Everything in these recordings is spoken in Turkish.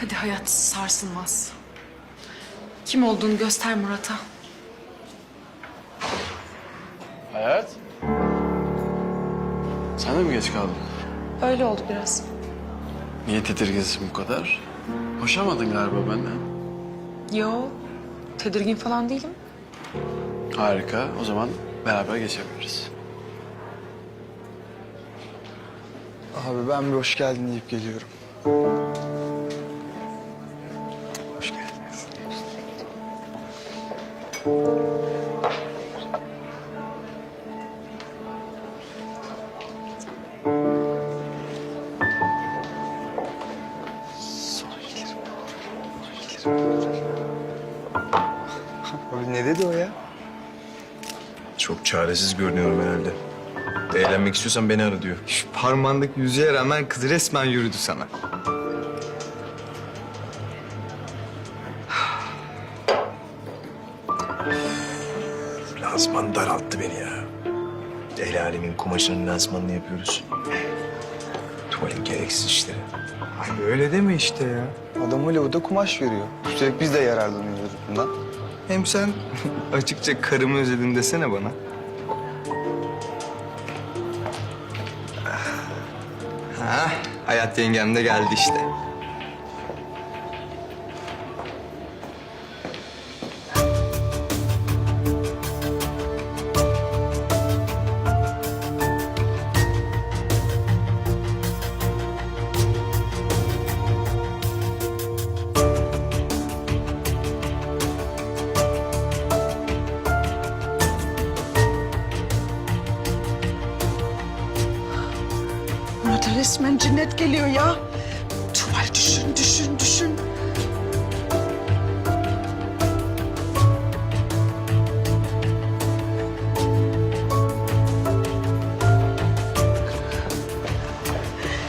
Hadi hayat sarsılmaz. Kim olduğunu göster Murat'a. Hayat? Sen de mi geç kaldın? Öyle oldu biraz. Niye tedirginsin bu kadar? Hoşamadın galiba benden. Yo, tedirgin falan değilim. Harika. O zaman beraber geçebiliriz. Abi ben bir hoş geldin deyip geliyorum. Ne dedi o ya? Çok çaresiz görünüyorum herhalde. Eğlenmek istiyorsan beni ara diyor. Şu parmağındaki yüzüğe rağmen kız resmen yürüdü sana. Lansman daralttı beni ya. El alemin kumaşının lansmanını yapıyoruz. Tuvalin gereksiz işleri. Abi öyle deme işte ya. Adam Hollywood'a kumaş veriyor. Üstelik biz de yararlanıyoruz bundan. Hem sen açıkça karımı özledin desene bana. Ha, hayat yengem de geldi işte. Resmen cinnet geliyor ya. Tuval düşün, düşün, düşün.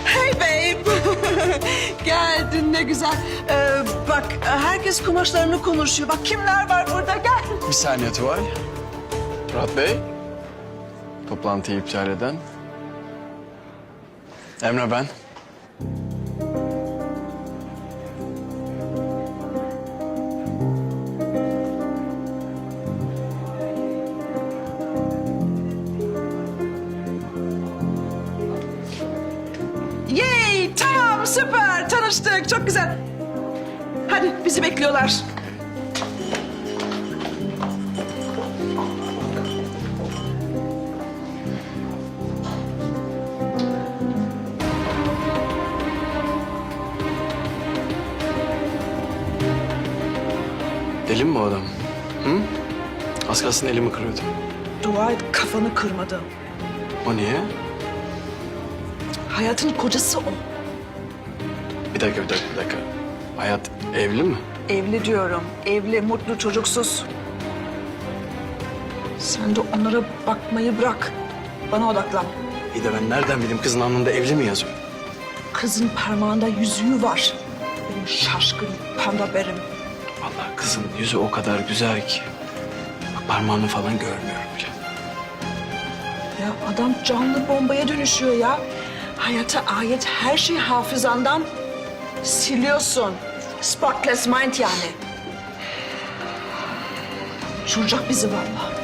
Hey babe. Geldin ne güzel. Ee, bak herkes kumaşlarını konuşuyor. Bak kimler var burada gel. Bir saniye Tuval. Murat Bey. Toplantıyı iptal eden. Emre ben. Yay tamam süper tanıştık çok güzel. Hadi bizi bekliyorlar. Deli mi bu adam? Hı? Az kalsın elimi kırıyordu. Dua et kafanı kırmadı. O niye? Hayatın kocası o. Bir dakika, bir dakika, bir dakika. Hayat evli mi? Evli diyorum. Evli, mutlu, çocuksuz. Sen de onlara bakmayı bırak. Bana odaklan. İyi de ben nereden bileyim kızın alnında evli mi yazıyor? Kızın parmağında yüzüğü var. Benim şaşkın panda berim. Vallahi kızın yüzü o kadar güzel ki. Bak parmağını falan görmüyorum bile. Ya adam canlı bombaya dönüşüyor ya. Hayata ait her şeyi hafızandan siliyorsun. Spotless mind yani. Uçuracak bizi vallahi.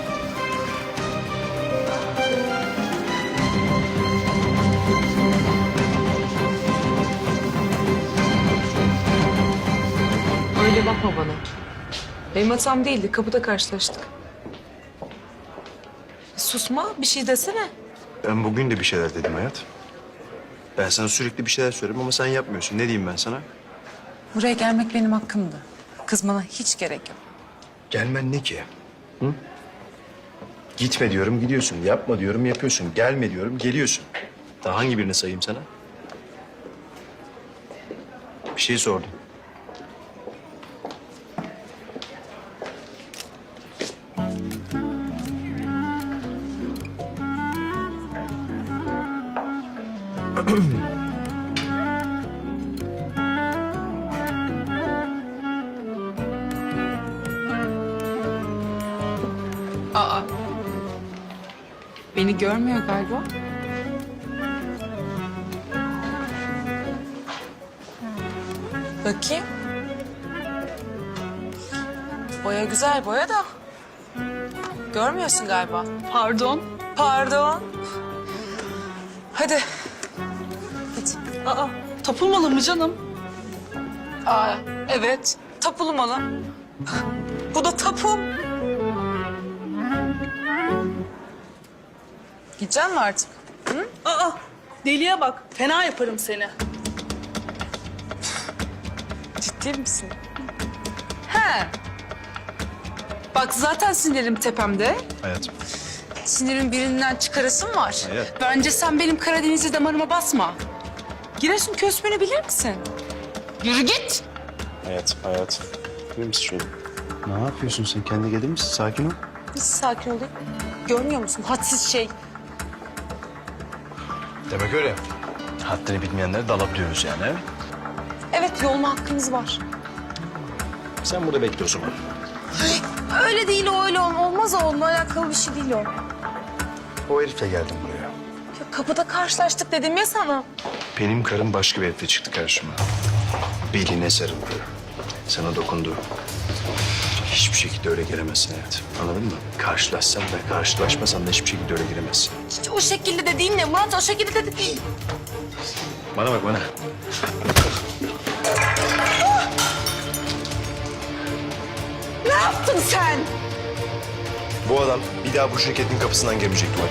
Bakma bana. Benim hatam değildi. Kapıda karşılaştık. Susma, bir şey desene. Ben bugün de bir şeyler dedim hayat. Ben sana sürekli bir şeyler söylüyorum ama sen yapmıyorsun. Ne diyeyim ben sana? Buraya gelmek benim hakkımdı. Kızmana hiç gerek yok. Gelmen ne ki? Hı? Gitme diyorum gidiyorsun. Yapma diyorum yapıyorsun. Gelme diyorum geliyorsun. Daha hangi birini sayayım sana? Bir şey sordum. Aa. Beni görmüyor galiba. Bakayım. Boya güzel boya da. Görmüyorsun galiba. Pardon. Pardon. Hadi. Hadi. Aa, tapılmalı mı canım? Aa, evet. Tapulu malı. Bu da tapum. Gidecek mi artık? Aa, deliye bak. Fena yaparım seni. Ciddi misin? He. Bak zaten sinirim tepemde. Hayatım. Sinirin birinden çıkarasın var. Evet. Bence sen benim Karadenizli damarıma basma. Giresun kösmünü bilir misin? Yürü git. Hayatım, hayatım. Gelir misin şöyle? Ne yapıyorsun sen? Kendine gelir misin? Sakin ol. Nasıl sakin olayım? Görmüyor musun? Hadsiz şey. Demek öyle. Haddini bilmeyenlere dalap diyoruz yani. he? Evet yolma hakkınız var. Sen burada bekle o zaman. Öyle değil o öyle ol- olmaz o onunla alakalı bir şey değil o. O herifle geldim buraya. Ya kapıda karşılaştık dedim ya sana. Benim karım başka bir herifle çıktı karşıma. Beline sarıldı. Sana dokundu. Hiçbir şekilde öyle giremezsin hayatım. Anladın mı? Karşılaşsan da karşılaşmasan da hiçbir şekilde öyle giremezsin. Hiç o şekilde de değil ne Murat o şekilde de değil. Bana bak bana. Yaptın sen? Bu adam bir daha bu şirketin kapısından girmeyecek Duvar.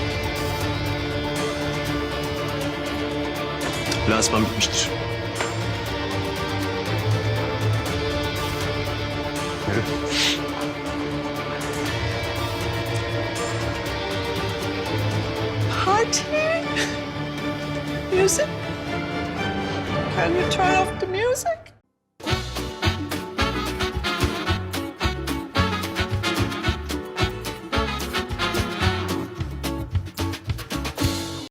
Lansman bitmiştir. Yürü. Party. Music. Can you turn off the music?